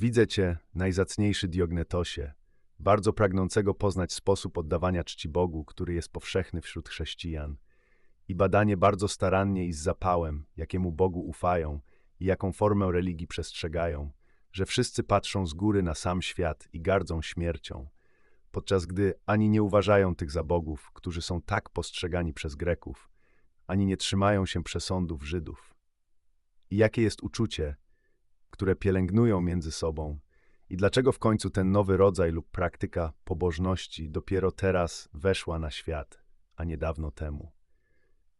Widzę Cię, najzacniejszy Diognetosie, bardzo pragnącego poznać sposób oddawania czci Bogu, który jest powszechny wśród chrześcijan, i badanie bardzo starannie i z zapałem, jakiemu Bogu ufają i jaką formę religii przestrzegają, że wszyscy patrzą z góry na sam świat i gardzą śmiercią, podczas gdy ani nie uważają tych za bogów, którzy są tak postrzegani przez Greków, ani nie trzymają się przesądów Żydów. I jakie jest uczucie, które pielęgnują między sobą, i dlaczego w końcu ten nowy rodzaj lub praktyka pobożności dopiero teraz weszła na świat, a nie dawno temu.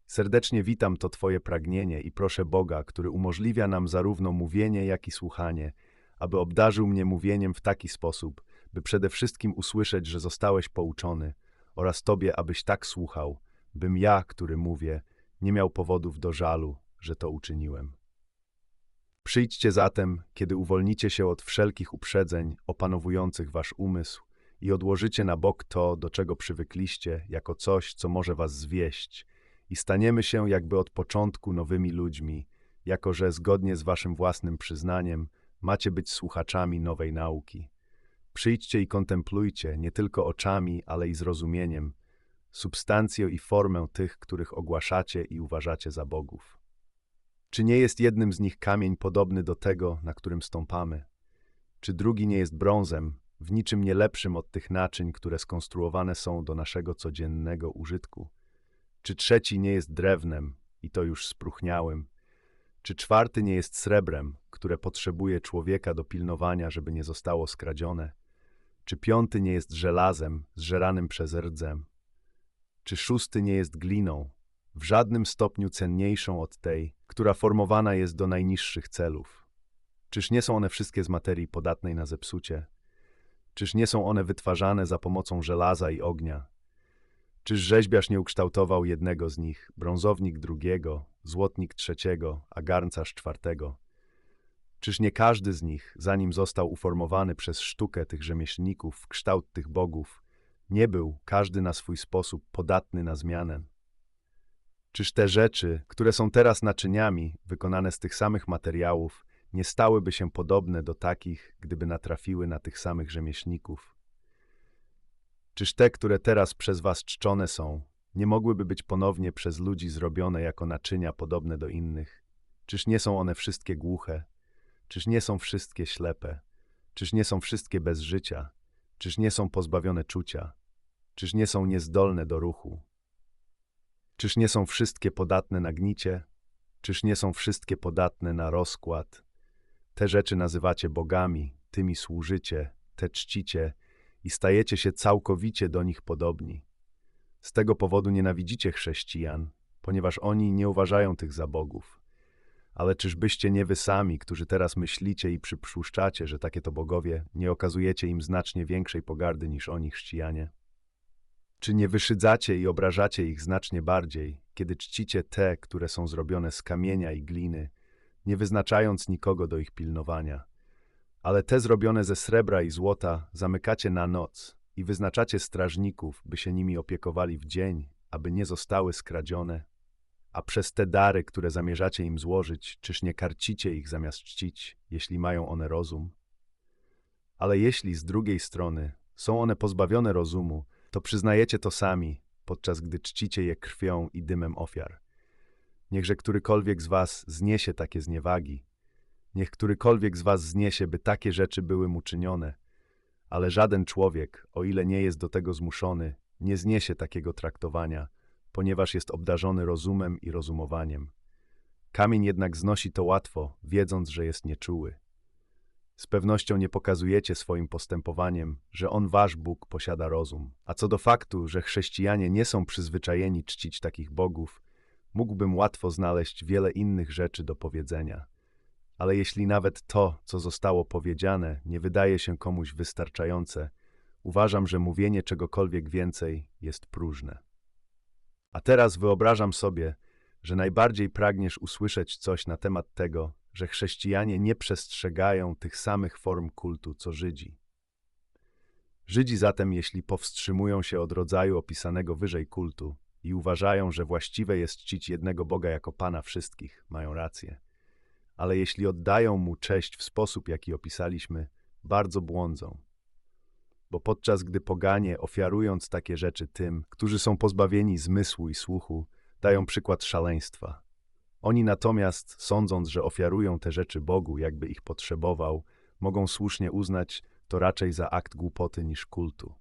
Serdecznie witam to Twoje pragnienie i proszę Boga, który umożliwia nam zarówno mówienie, jak i słuchanie, aby obdarzył mnie mówieniem w taki sposób, by przede wszystkim usłyszeć, że zostałeś pouczony, oraz Tobie, abyś tak słuchał, bym ja, który mówię, nie miał powodów do żalu, że to uczyniłem. Przyjdźcie zatem, kiedy uwolnicie się od wszelkich uprzedzeń opanowujących wasz umysł i odłożycie na bok to, do czego przywykliście, jako coś, co może was zwieść, i staniemy się jakby od początku nowymi ludźmi, jako że zgodnie z waszym własnym przyznaniem macie być słuchaczami nowej nauki. Przyjdźcie i kontemplujcie nie tylko oczami, ale i zrozumieniem, substancję i formę tych, których ogłaszacie i uważacie za bogów. Czy nie jest jednym z nich kamień podobny do tego, na którym stąpamy? Czy drugi nie jest brązem, w niczym nie lepszym od tych naczyń, które skonstruowane są do naszego codziennego użytku? Czy trzeci nie jest drewnem, i to już spróchniałym? Czy czwarty nie jest srebrem, które potrzebuje człowieka do pilnowania, żeby nie zostało skradzione? Czy piąty nie jest żelazem, zżeranym przez rdzem? Czy szósty nie jest gliną, w żadnym stopniu cenniejszą od tej, która formowana jest do najniższych celów? Czyż nie są one wszystkie z materii podatnej na zepsucie? Czyż nie są one wytwarzane za pomocą żelaza i ognia? Czyż rzeźbiarz nie ukształtował jednego z nich, brązownik drugiego, złotnik trzeciego, a garncarz czwartego? Czyż nie każdy z nich, zanim został uformowany przez sztukę tych rzemieślników w kształt tych bogów, nie był, każdy na swój sposób, podatny na zmianę? Czyż te rzeczy, które są teraz naczyniami, wykonane z tych samych materiałów, nie stałyby się podobne do takich, gdyby natrafiły na tych samych rzemieślników? Czyż te, które teraz przez was czczone są, nie mogłyby być ponownie przez ludzi zrobione jako naczynia podobne do innych? Czyż nie są one wszystkie głuche? Czyż nie są wszystkie ślepe? Czyż nie są wszystkie bez życia? Czyż nie są pozbawione czucia? Czyż nie są niezdolne do ruchu? Czyż nie są wszystkie podatne na gnicie? Czyż nie są wszystkie podatne na rozkład? Te rzeczy nazywacie bogami, tymi służycie, te czcicie i stajecie się całkowicie do nich podobni. Z tego powodu nienawidzicie chrześcijan, ponieważ oni nie uważają tych za bogów. Ale czyżbyście nie wy sami, którzy teraz myślicie i przypuszczacie, że takie to bogowie, nie okazujecie im znacznie większej pogardy niż oni chrześcijanie? Czy nie wyszydzacie i obrażacie ich znacznie bardziej, kiedy czcicie te, które są zrobione z kamienia i gliny, nie wyznaczając nikogo do ich pilnowania? Ale te zrobione ze srebra i złota zamykacie na noc i wyznaczacie strażników, by się nimi opiekowali w dzień, aby nie zostały skradzione. A przez te dary, które zamierzacie im złożyć, czyż nie karcicie ich zamiast czcić, jeśli mają one rozum? Ale jeśli z drugiej strony są one pozbawione rozumu, to przyznajecie to sami, podczas gdy czcicie je krwią i dymem ofiar. Niechże którykolwiek z was zniesie takie zniewagi, niech którykolwiek z was zniesie, by takie rzeczy były mu czynione, ale żaden człowiek, o ile nie jest do tego zmuszony, nie zniesie takiego traktowania, ponieważ jest obdarzony rozumem i rozumowaniem. Kamień jednak znosi to łatwo, wiedząc, że jest nieczuły. Z pewnością nie pokazujecie swoim postępowaniem, że On wasz Bóg posiada rozum. A co do faktu, że chrześcijanie nie są przyzwyczajeni czcić takich bogów, mógłbym łatwo znaleźć wiele innych rzeczy do powiedzenia. Ale jeśli nawet to, co zostało powiedziane, nie wydaje się komuś wystarczające, uważam, że mówienie czegokolwiek więcej jest próżne. A teraz wyobrażam sobie, że najbardziej pragniesz usłyszeć coś na temat tego, że chrześcijanie nie przestrzegają tych samych form kultu co Żydzi. Żydzi zatem, jeśli powstrzymują się od rodzaju opisanego wyżej kultu i uważają, że właściwe jest czcić jednego Boga jako Pana wszystkich, mają rację. ale jeśli oddają mu cześć w sposób, jaki opisaliśmy, bardzo błądzą. Bo podczas gdy poganie, ofiarując takie rzeczy tym, którzy są pozbawieni zmysłu i słuchu, dają przykład szaleństwa. Oni natomiast, sądząc, że ofiarują te rzeczy Bogu, jakby ich potrzebował, mogą słusznie uznać to raczej za akt głupoty niż kultu.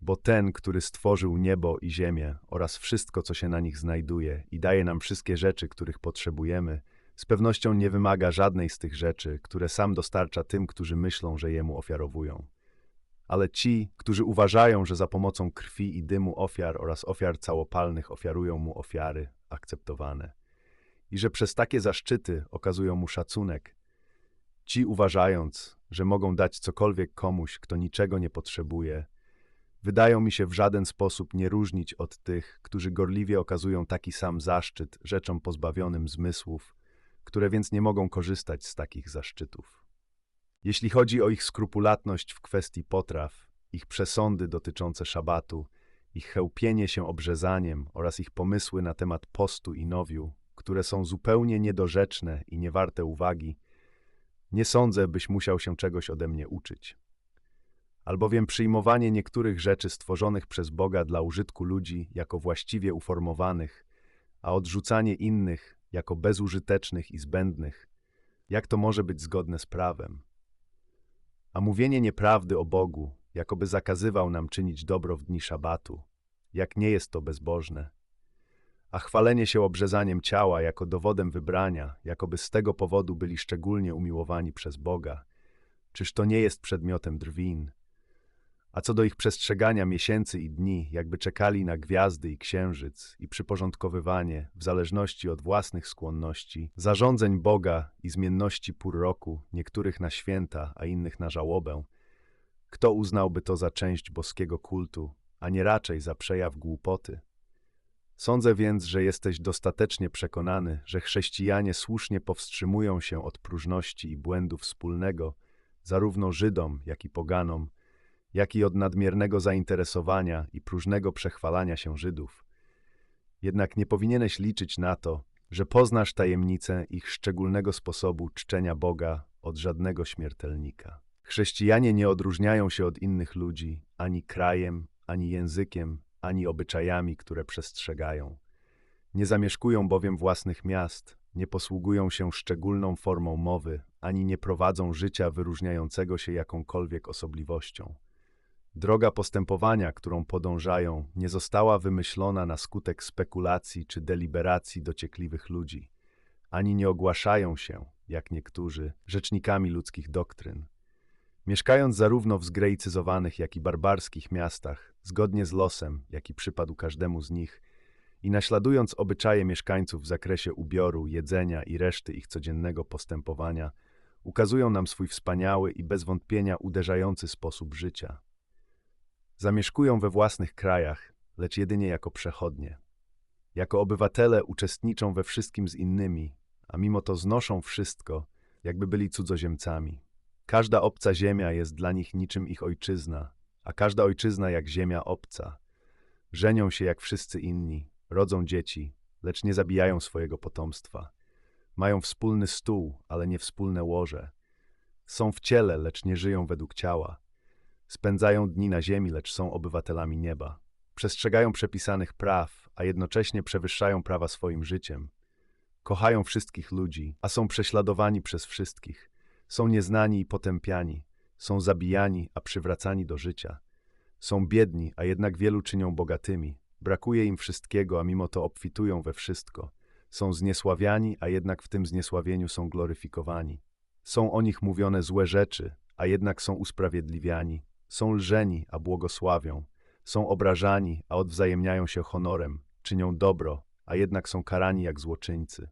Bo ten, który stworzył niebo i ziemię oraz wszystko, co się na nich znajduje i daje nam wszystkie rzeczy, których potrzebujemy, z pewnością nie wymaga żadnej z tych rzeczy, które sam dostarcza tym, którzy myślą, że jemu ofiarowują. Ale ci, którzy uważają, że za pomocą krwi i dymu ofiar oraz ofiar całopalnych ofiarują mu ofiary akceptowane i że przez takie zaszczyty okazują mu szacunek, ci uważając, że mogą dać cokolwiek komuś, kto niczego nie potrzebuje, wydają mi się w żaden sposób nie różnić od tych, którzy gorliwie okazują taki sam zaszczyt rzeczom pozbawionym zmysłów, które więc nie mogą korzystać z takich zaszczytów. Jeśli chodzi o ich skrupulatność w kwestii potraw, ich przesądy dotyczące szabatu, ich chełpienie się obrzezaniem oraz ich pomysły na temat postu i nowiu, które są zupełnie niedorzeczne i niewarte uwagi, nie sądzę, byś musiał się czegoś ode mnie uczyć. Albowiem przyjmowanie niektórych rzeczy stworzonych przez Boga dla użytku ludzi jako właściwie uformowanych, a odrzucanie innych jako bezużytecznych i zbędnych, jak to może być zgodne z prawem? A mówienie nieprawdy o Bogu, jakoby zakazywał nam czynić dobro w dni szabatu, jak nie jest to bezbożne. A chwalenie się obrzezaniem ciała jako dowodem wybrania, jakoby z tego powodu byli szczególnie umiłowani przez Boga, czyż to nie jest przedmiotem drwin? A co do ich przestrzegania miesięcy i dni, jakby czekali na gwiazdy i księżyc i przyporządkowywanie, w zależności od własnych skłonności, zarządzeń Boga i zmienności pór roku, niektórych na święta, a innych na żałobę, kto uznałby to za część boskiego kultu, a nie raczej za przejaw głupoty? Sądzę więc, że jesteś dostatecznie przekonany, że chrześcijanie słusznie powstrzymują się od próżności i błędu wspólnego, zarówno Żydom, jak i poganom, jak i od nadmiernego zainteresowania i próżnego przechwalania się Żydów. Jednak nie powinieneś liczyć na to, że poznasz tajemnicę ich szczególnego sposobu czczenia Boga od żadnego śmiertelnika. Chrześcijanie nie odróżniają się od innych ludzi ani krajem, ani językiem, ani obyczajami, które przestrzegają. Nie zamieszkują bowiem własnych miast, nie posługują się szczególną formą mowy, ani nie prowadzą życia wyróżniającego się jakąkolwiek osobliwością. Droga postępowania, którą podążają, nie została wymyślona na skutek spekulacji czy deliberacji dociekliwych ludzi, ani nie ogłaszają się, jak niektórzy, rzecznikami ludzkich doktryn. Mieszkając zarówno w zgrejcyzowanych, jak i barbarskich miastach, zgodnie z losem, jaki przypadł każdemu z nich, i naśladując obyczaje mieszkańców w zakresie ubioru, jedzenia i reszty ich codziennego postępowania, ukazują nam swój wspaniały i bez wątpienia uderzający sposób życia. Zamieszkują we własnych krajach, lecz jedynie jako przechodnie. Jako obywatele uczestniczą we wszystkim z innymi, a mimo to znoszą wszystko, jakby byli cudzoziemcami. Każda obca ziemia jest dla nich niczym ich ojczyzna, a każda ojczyzna jak ziemia obca. Żenią się jak wszyscy inni, rodzą dzieci, lecz nie zabijają swojego potomstwa. Mają wspólny stół, ale nie wspólne łoże. Są w ciele, lecz nie żyją według ciała. Spędzają dni na ziemi, lecz są obywatelami nieba. Przestrzegają przepisanych praw, a jednocześnie przewyższają prawa swoim życiem. Kochają wszystkich ludzi, a są prześladowani przez wszystkich. Są nieznani i potępiani. Są zabijani, a przywracani do życia. Są biedni, a jednak wielu czynią bogatymi. Brakuje im wszystkiego, a mimo to obfitują we wszystko. Są zniesławiani, a jednak w tym zniesławieniu są gloryfikowani. Są o nich mówione złe rzeczy, a jednak są usprawiedliwiani. Są lżeni, a błogosławią. Są obrażani, a odwzajemniają się honorem. Czynią dobro, a jednak są karani jak złoczyńcy.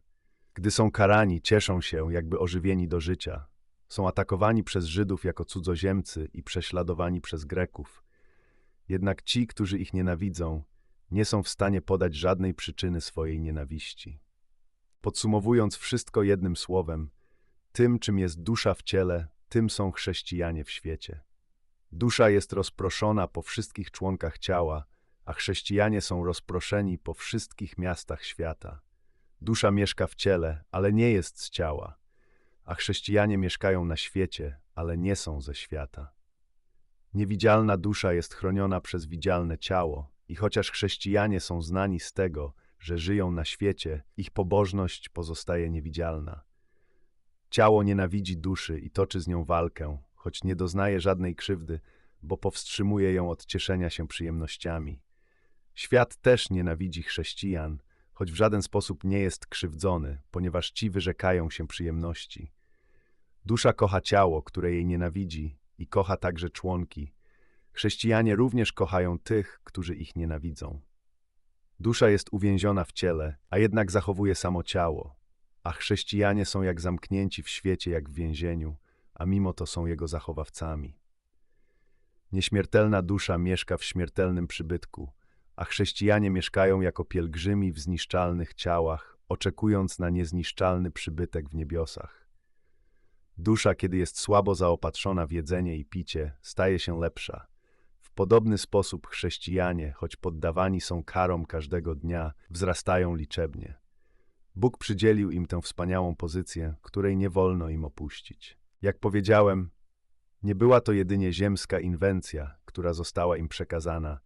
Gdy są karani, cieszą się, jakby ożywieni do życia. Są atakowani przez Żydów jako cudzoziemcy i prześladowani przez Greków. Jednak ci, którzy ich nienawidzą, nie są w stanie podać żadnej przyczyny swojej nienawiści. Podsumowując wszystko jednym słowem, tym, czym jest dusza w ciele, tym są chrześcijanie w świecie. Dusza jest rozproszona po wszystkich członkach ciała, a chrześcijanie są rozproszeni po wszystkich miastach świata. Dusza mieszka w ciele, ale nie jest z ciała, a chrześcijanie mieszkają na świecie, ale nie są ze świata. Niewidzialna dusza jest chroniona przez widzialne ciało i chociaż chrześcijanie są znani z tego, że żyją na świecie, ich pobożność pozostaje niewidzialna. Ciało nienawidzi duszy i toczy z nią walkę, choć nie doznaje żadnej krzywdy, bo powstrzymuje ją od cieszenia się przyjemnościami. Świat też nienawidzi chrześcijan, choć w żaden sposób nie jest krzywdzony, ponieważ ci wyrzekają się przyjemności. Dusza kocha ciało, które jej nienawidzi, i kocha także członki. Chrześcijanie również kochają tych, którzy ich nienawidzą. Dusza jest uwięziona w ciele, a jednak zachowuje samo ciało, a chrześcijanie są jak zamknięci w świecie, jak w więzieniu, a mimo to są jego zachowawcami. Nieśmiertelna dusza mieszka w śmiertelnym przybytku, a chrześcijanie mieszkają jako pielgrzymi w zniszczalnych ciałach, oczekując na niezniszczalny przybytek w niebiosach. Dusza, kiedy jest słabo zaopatrzona w jedzenie i picie, staje się lepsza. W podobny sposób chrześcijanie, choć poddawani są karom każdego dnia, wzrastają liczebnie. Bóg przydzielił im tę wspaniałą pozycję, której nie wolno im opuścić. Jak powiedziałem, nie była to jedynie ziemska inwencja, która została im przekazana,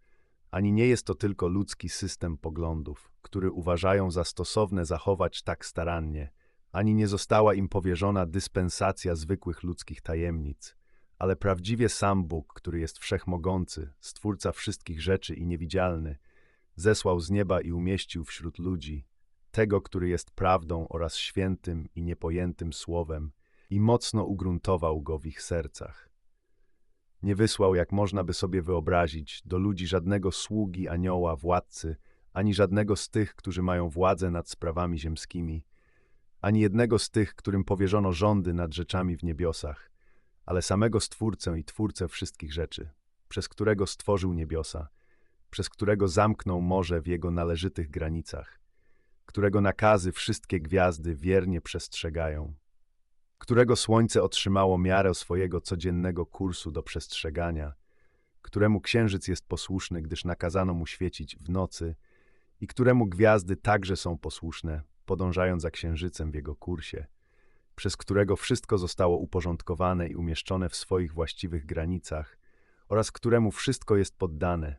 ani nie jest to tylko ludzki system poglądów, który uważają za stosowne zachować tak starannie, ani nie została im powierzona dyspensacja zwykłych ludzkich tajemnic, ale prawdziwie sam Bóg, który jest wszechmogący, stwórca wszystkich rzeczy i niewidzialny, zesłał z nieba i umieścił wśród ludzi tego, który jest prawdą oraz świętym i niepojętym słowem, i mocno ugruntował go w ich sercach. Nie wysłał, jak można by sobie wyobrazić, do ludzi żadnego sługi, anioła, władcy, ani żadnego z tych, którzy mają władzę nad sprawami ziemskimi, ani jednego z tych, którym powierzono rządy nad rzeczami w niebiosach, ale samego Stwórcę i Twórcę wszystkich rzeczy, przez którego stworzył niebiosa, przez którego zamknął morze w jego należytych granicach, którego nakazy wszystkie gwiazdy wiernie przestrzegają, którego słońce otrzymało miarę swojego codziennego kursu do przestrzegania, któremu księżyc jest posłuszny, gdyż nakazano mu świecić w nocy, i któremu gwiazdy także są posłuszne, podążając za księżycem w jego kursie, przez którego wszystko zostało uporządkowane i umieszczone w swoich właściwych granicach, oraz któremu wszystko jest poddane.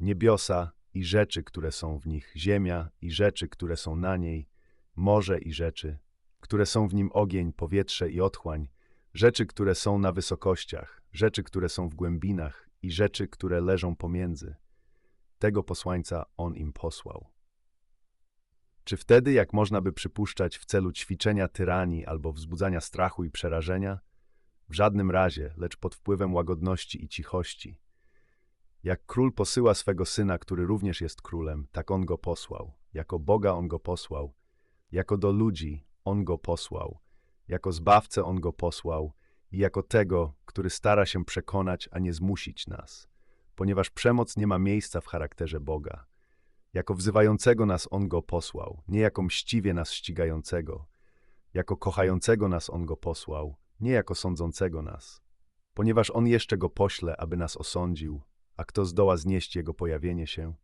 Niebiosa i rzeczy, które są w nich, ziemia i rzeczy, które są na niej, morze i rzeczy, które są w nim ogień, powietrze i otchłań, rzeczy, które są na wysokościach, rzeczy, które są w głębinach i rzeczy, które leżą pomiędzy. Tego posłańca on im posłał. Czy wtedy, jak można by przypuszczać, w celu ćwiczenia tyranii albo wzbudzania strachu i przerażenia? W żadnym razie, lecz pod wpływem łagodności i cichości. Jak król posyła swego syna, który również jest królem, tak on go posłał. Jako Boga on go posłał. Jako do ludzi on go posłał. Jako zbawcę on go posłał. I jako tego, który stara się przekonać, a nie zmusić nas. Ponieważ przemoc nie ma miejsca w charakterze Boga. Jako wzywającego nas On go posłał, nie jako mściwie nas ścigającego. Jako kochającego nas On go posłał, nie jako sądzącego nas. Ponieważ On jeszcze go pośle, aby nas osądził, a kto zdoła znieść Jego pojawienie się?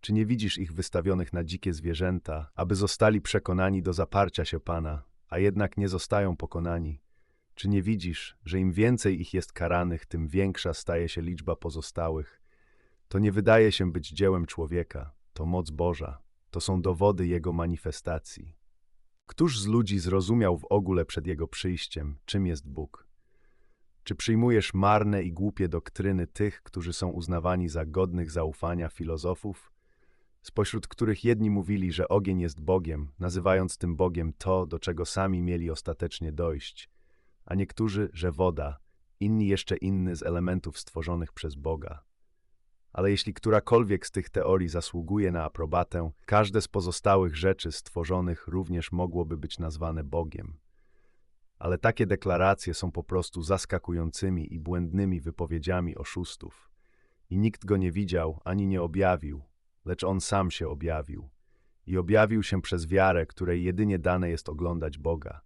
Czy nie widzisz ich wystawionych na dzikie zwierzęta, aby zostali przekonani do zaparcia się Pana, a jednak nie zostają pokonani? Czy nie widzisz, że im więcej ich jest karanych, tym większa staje się liczba pozostałych, to nie wydaje się być dziełem człowieka, to moc Boża, to są dowody Jego manifestacji. Któż z ludzi zrozumiał w ogóle przed Jego przyjściem, czym jest Bóg? Czy przyjmujesz marne i głupie doktryny tych, którzy są uznawani za godnych zaufania filozofów, spośród których jedni mówili, że ogień jest Bogiem, nazywając tym Bogiem to, do czego sami mieli ostatecznie dojść, a niektórzy, że woda, inni jeszcze inny z elementów stworzonych przez Boga ale jeśli którakolwiek z tych teorii zasługuje na aprobatę, każde z pozostałych rzeczy stworzonych również mogłoby być nazwane Bogiem. Ale takie deklaracje są po prostu zaskakującymi i błędnymi wypowiedziami oszustów. I nikt go nie widział ani nie objawił, lecz on sam się objawił. I objawił się przez wiarę, której jedynie dane jest oglądać Boga.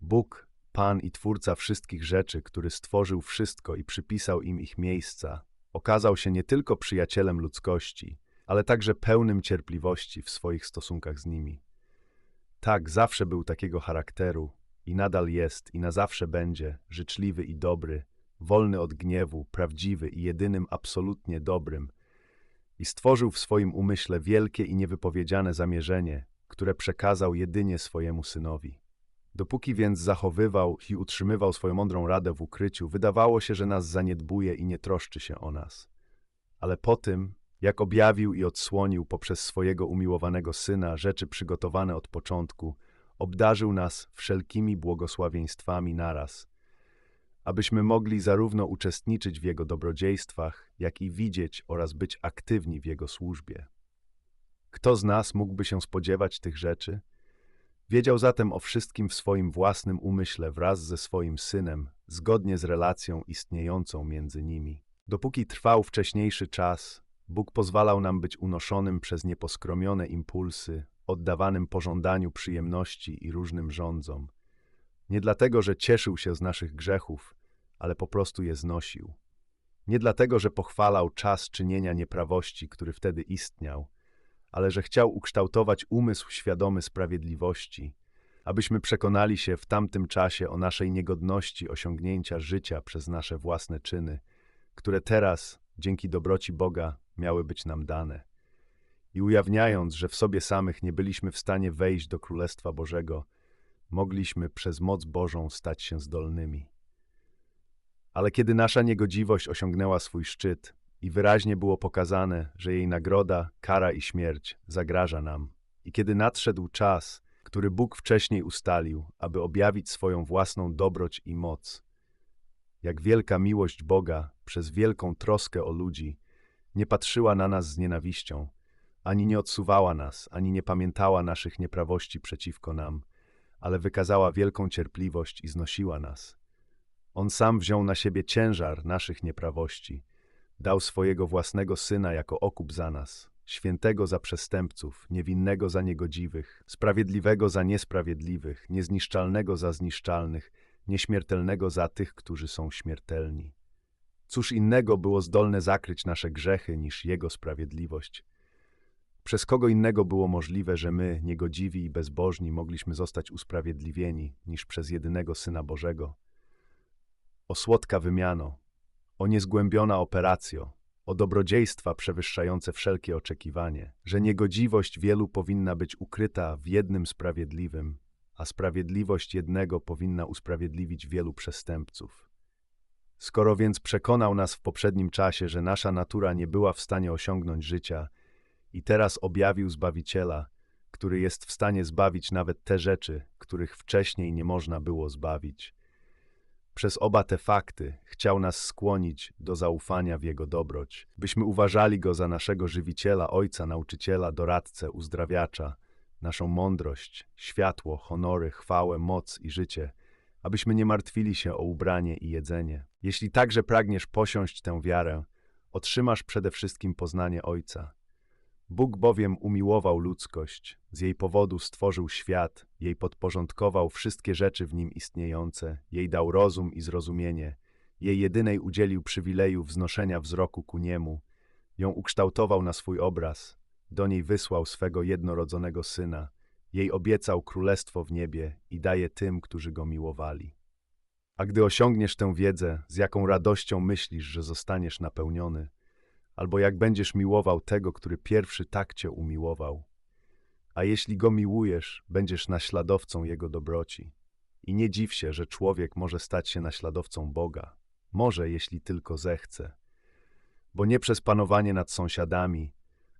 Bóg, Pan i Twórca wszystkich rzeczy, który stworzył wszystko i przypisał im ich miejsca, okazał się nie tylko przyjacielem ludzkości, ale także pełnym cierpliwości w swoich stosunkach z nimi. Tak, zawsze był takiego charakteru i nadal jest i na zawsze będzie życzliwy i dobry, wolny od gniewu, prawdziwy i jedynym absolutnie dobrym. I stworzył w swoim umyśle wielkie i niewypowiedziane zamierzenie, które przekazał jedynie swojemu synowi. Dopóki więc zachowywał i utrzymywał swoją mądrą radę w ukryciu, wydawało się, że nas zaniedbuje i nie troszczy się o nas. Ale po tym, jak objawił i odsłonił poprzez swojego umiłowanego syna rzeczy przygotowane od początku, obdarzył nas wszelkimi błogosławieństwami naraz, abyśmy mogli zarówno uczestniczyć w Jego dobrodziejstwach, jak i widzieć oraz być aktywni w Jego służbie. Kto z nas mógłby się spodziewać tych rzeczy? Wiedział zatem o wszystkim w swoim własnym umyśle wraz ze swoim synem, zgodnie z relacją istniejącą między nimi. Dopóki trwał wcześniejszy czas, Bóg pozwalał nam być unoszonym przez nieposkromione impulsy, oddawanym pożądaniu przyjemności i różnym rządzom. Nie dlatego, że cieszył się z naszych grzechów, ale po prostu je znosił. Nie dlatego, że pochwalał czas czynienia nieprawości, który wtedy istniał, ale że chciał ukształtować umysł świadomy sprawiedliwości, abyśmy przekonali się w tamtym czasie o naszej niegodności osiągnięcia życia przez nasze własne czyny, które teraz, dzięki dobroci Boga, miały być nam dane. I ujawniając, że w sobie samych nie byliśmy w stanie wejść do Królestwa Bożego, mogliśmy przez moc Bożą stać się zdolnymi. Ale kiedy nasza niegodziwość osiągnęła swój szczyt i wyraźnie było pokazane, że jej nagroda, kara i śmierć zagraża nam, i kiedy nadszedł czas, który Bóg wcześniej ustalił, aby objawić swoją własną dobroć i moc, jak wielka miłość Boga przez wielką troskę o ludzi nie patrzyła na nas z nienawiścią, ani nie odsuwała nas, ani nie pamiętała naszych nieprawości przeciwko nam, ale wykazała wielką cierpliwość i znosiła nas. On sam wziął na siebie ciężar naszych nieprawości, dał swojego własnego syna jako okup za nas, świętego za przestępców, niewinnego za niegodziwych, sprawiedliwego za niesprawiedliwych, niezniszczalnego za zniszczalnych, nieśmiertelnego za tych, którzy są śmiertelni. Cóż innego było zdolne zakryć nasze grzechy niż Jego sprawiedliwość? Przez kogo innego było możliwe, że my, niegodziwi i bezbożni, mogliśmy zostać usprawiedliwieni niż przez jedynego Syna Bożego? O słodka wymiano, o niezgłębiona operacjo, o dobrodziejstwa przewyższające wszelkie oczekiwanie, że niegodziwość wielu powinna być ukryta w jednym sprawiedliwym, a sprawiedliwość jednego powinna usprawiedliwić wielu przestępców. Skoro więc przekonał nas w poprzednim czasie, że nasza natura nie była w stanie osiągnąć życia, i teraz objawił Zbawiciela, który jest w stanie zbawić nawet te rzeczy, których wcześniej nie można było zbawić. Przez oba te fakty chciał nas skłonić do zaufania w Jego dobroć, byśmy uważali Go za naszego żywiciela, ojca, nauczyciela, doradcę, uzdrawiacza, naszą mądrość, światło, honory, chwałę, moc i życie, abyśmy nie martwili się o ubranie i jedzenie. Jeśli także pragniesz posiąść tę wiarę, otrzymasz przede wszystkim poznanie Ojca. Bóg bowiem umiłował ludzkość, z jej powodu stworzył świat, jej podporządkował wszystkie rzeczy w nim istniejące, jej dał rozum i zrozumienie, jej jedynej udzielił przywileju wznoszenia wzroku ku niemu, ją ukształtował na swój obraz, do niej wysłał swego jednorodzonego syna, jej obiecał królestwo w niebie i daje tym, którzy go miłowali. A gdy osiągniesz tę wiedzę, z jaką radością myślisz, że zostaniesz napełniony, albo jak będziesz miłował tego, który pierwszy tak cię umiłował. A jeśli go miłujesz, będziesz naśladowcą jego dobroci. I nie dziw się, że człowiek może stać się naśladowcą Boga. Może, jeśli tylko zechce. Bo nie przez panowanie nad sąsiadami,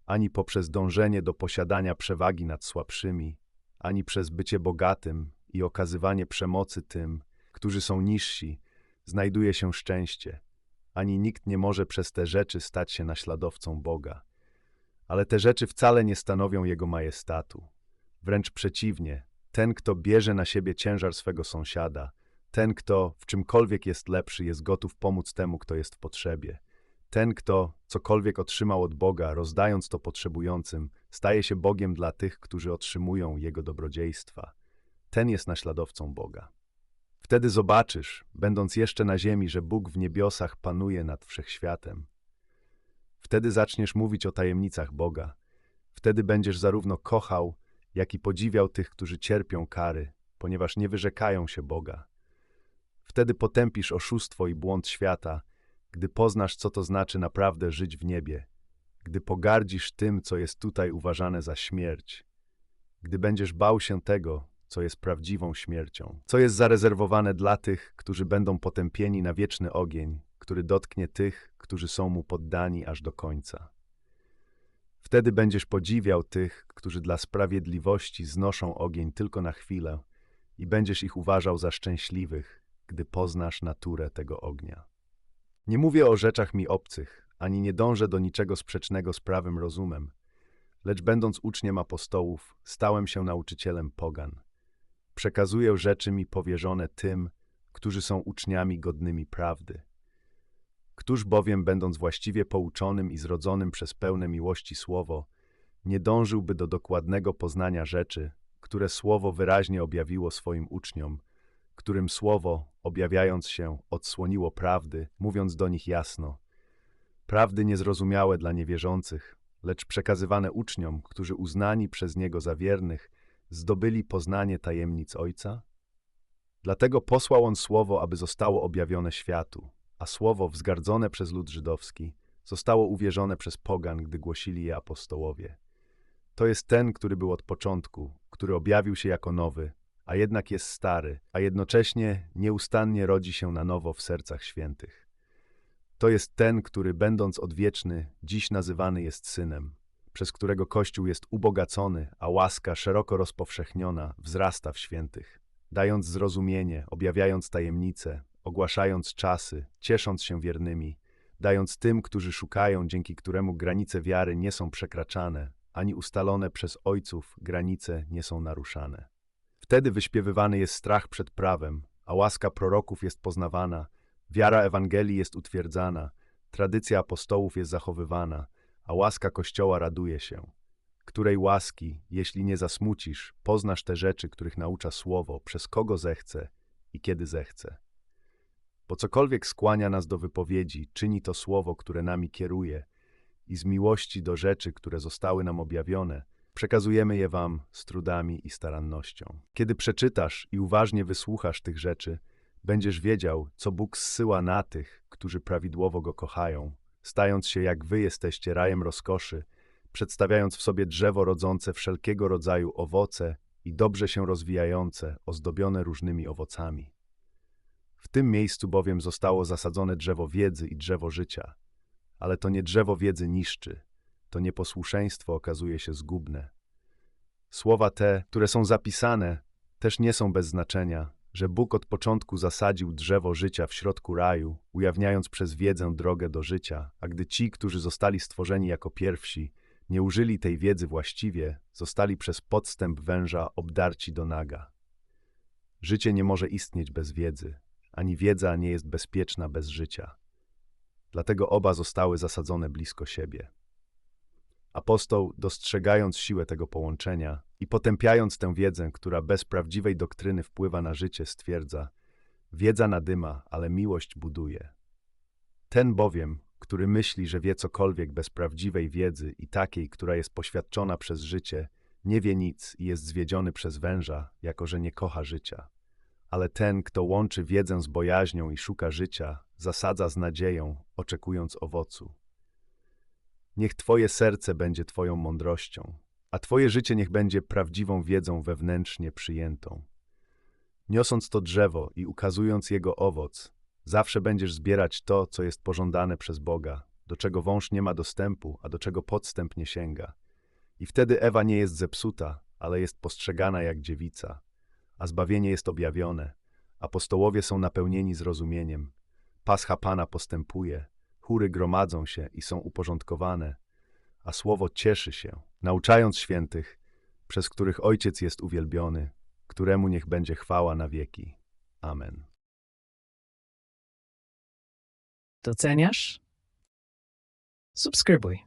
ani poprzez dążenie do posiadania przewagi nad słabszymi, ani przez bycie bogatym i okazywanie przemocy tym, którzy są niżsi, znajduje się szczęście, ani nikt nie może przez te rzeczy stać się naśladowcą Boga. Ale te rzeczy wcale nie stanowią Jego majestatu. Wręcz przeciwnie, ten, kto bierze na siebie ciężar swego sąsiada, ten, kto w czymkolwiek jest lepszy, jest gotów pomóc temu, kto jest w potrzebie. Ten, kto cokolwiek otrzymał od Boga, rozdając to potrzebującym, staje się Bogiem dla tych, którzy otrzymują Jego dobrodziejstwa. Ten jest naśladowcą Boga. Wtedy zobaczysz, będąc jeszcze na ziemi, że Bóg w niebiosach panuje nad wszechświatem. Wtedy zaczniesz mówić o tajemnicach Boga. Wtedy będziesz zarówno kochał, jak i podziwiał tych, którzy cierpią kary, ponieważ nie wyrzekają się Boga. Wtedy potępisz oszustwo i błąd świata, gdy poznasz, co to znaczy naprawdę żyć w niebie, gdy pogardzisz tym, co jest tutaj uważane za śmierć, gdy będziesz bał się tego, co jest prawdziwą śmiercią, co jest zarezerwowane dla tych, którzy będą potępieni na wieczny ogień, który dotknie tych, którzy są mu poddani aż do końca. Wtedy będziesz podziwiał tych, którzy dla sprawiedliwości znoszą ogień tylko na chwilę i będziesz ich uważał za szczęśliwych, gdy poznasz naturę tego ognia. Nie mówię o rzeczach mi obcych, ani nie dążę do niczego sprzecznego z prawym rozumem, lecz będąc uczniem apostołów, stałem się nauczycielem pogan. Przekazuję rzeczy mi powierzone tym, którzy są uczniami godnymi prawdy. Któż bowiem, będąc właściwie pouczonym i zrodzonym przez pełne miłości słowo, nie dążyłby do dokładnego poznania rzeczy, które słowo wyraźnie objawiło swoim uczniom, którym słowo, objawiając się, odsłoniło prawdy, mówiąc do nich jasno. Prawdy niezrozumiałe dla niewierzących, lecz przekazywane uczniom, którzy uznani przez niego za wiernych, zdobyli poznanie tajemnic Ojca? Dlatego posłał on słowo, aby zostało objawione światu, a słowo wzgardzone przez lud żydowski zostało uwierzone przez pogan, gdy głosili je apostołowie. To jest ten, który był od początku, który objawił się jako nowy, a jednak jest stary, a jednocześnie nieustannie rodzi się na nowo w sercach świętych. To jest ten, który, będąc odwieczny, dziś nazywany jest synem, przez którego Kościół jest ubogacony, a łaska szeroko rozpowszechniona wzrasta w świętych, dając zrozumienie, objawiając tajemnice, ogłaszając czasy, ciesząc się wiernymi, dając tym, którzy szukają, dzięki któremu granice wiary nie są przekraczane, ani ustalone przez ojców granice nie są naruszane. Wtedy wyśpiewywany jest strach przed prawem, a łaska proroków jest poznawana, wiara Ewangelii jest utwierdzana, tradycja apostołów jest zachowywana, a łaska Kościoła raduje się. Której łaski, jeśli nie zasmucisz, poznasz te rzeczy, których naucza Słowo, przez kogo zechce i kiedy zechce. Bo cokolwiek skłania nas do wypowiedzi, czyni to Słowo, które nami kieruje i z miłości do rzeczy, które zostały nam objawione, przekazujemy je Wam z trudami i starannością. Kiedy przeczytasz i uważnie wysłuchasz tych rzeczy, będziesz wiedział, co Bóg zsyła na tych, którzy prawidłowo Go kochają, stając się jak Wy jesteście rajem rozkoszy, przedstawiając w sobie drzewo rodzące wszelkiego rodzaju owoce i dobrze się rozwijające, ozdobione różnymi owocami. W tym miejscu bowiem zostało zasadzone drzewo wiedzy i drzewo życia. Ale to nie drzewo wiedzy niszczy, to nieposłuszeństwo okazuje się zgubne. Słowa te, które są zapisane, też nie są bez znaczenia, że Bóg od początku zasadził drzewo życia w środku raju, ujawniając przez wiedzę drogę do życia, a gdy ci, którzy zostali stworzeni jako pierwsi, nie użyli tej wiedzy właściwie, zostali przez podstęp węża obdarci do naga. Życie nie może istnieć bez wiedzy, ani wiedza nie jest bezpieczna bez życia. Dlatego oba zostały zasadzone blisko siebie. Apostoł, dostrzegając siłę tego połączenia i potępiając tę wiedzę, która bez prawdziwej doktryny wpływa na życie, stwierdza: Wiedza nadyma, ale miłość buduje. Ten bowiem, który myśli, że wie cokolwiek bez prawdziwej wiedzy i takiej, która jest poświadczona przez życie, nie wie nic i jest zwiedziony przez węża, jako że nie kocha życia. Ale ten, kto łączy wiedzę z bojaźnią i szuka życia, zasadza z nadzieją, oczekując owocu. Niech Twoje serce będzie Twoją mądrością, a Twoje życie niech będzie prawdziwą wiedzą wewnętrznie przyjętą. Niosąc to drzewo i ukazując jego owoc, zawsze będziesz zbierać to, co jest pożądane przez Boga, do czego wąż nie ma dostępu, a do czego podstęp nie sięga. I wtedy Ewa nie jest zepsuta, ale jest postrzegana jak dziewica, a zbawienie jest objawione. Apostołowie są napełnieni zrozumieniem. Pascha Pana postępuje, chóry gromadzą się i są uporządkowane, a słowo cieszy się, nauczając świętych, przez których Ojciec jest uwielbiony, któremu niech będzie chwała na wieki. Amen. Doceniasz? Subskrybuj.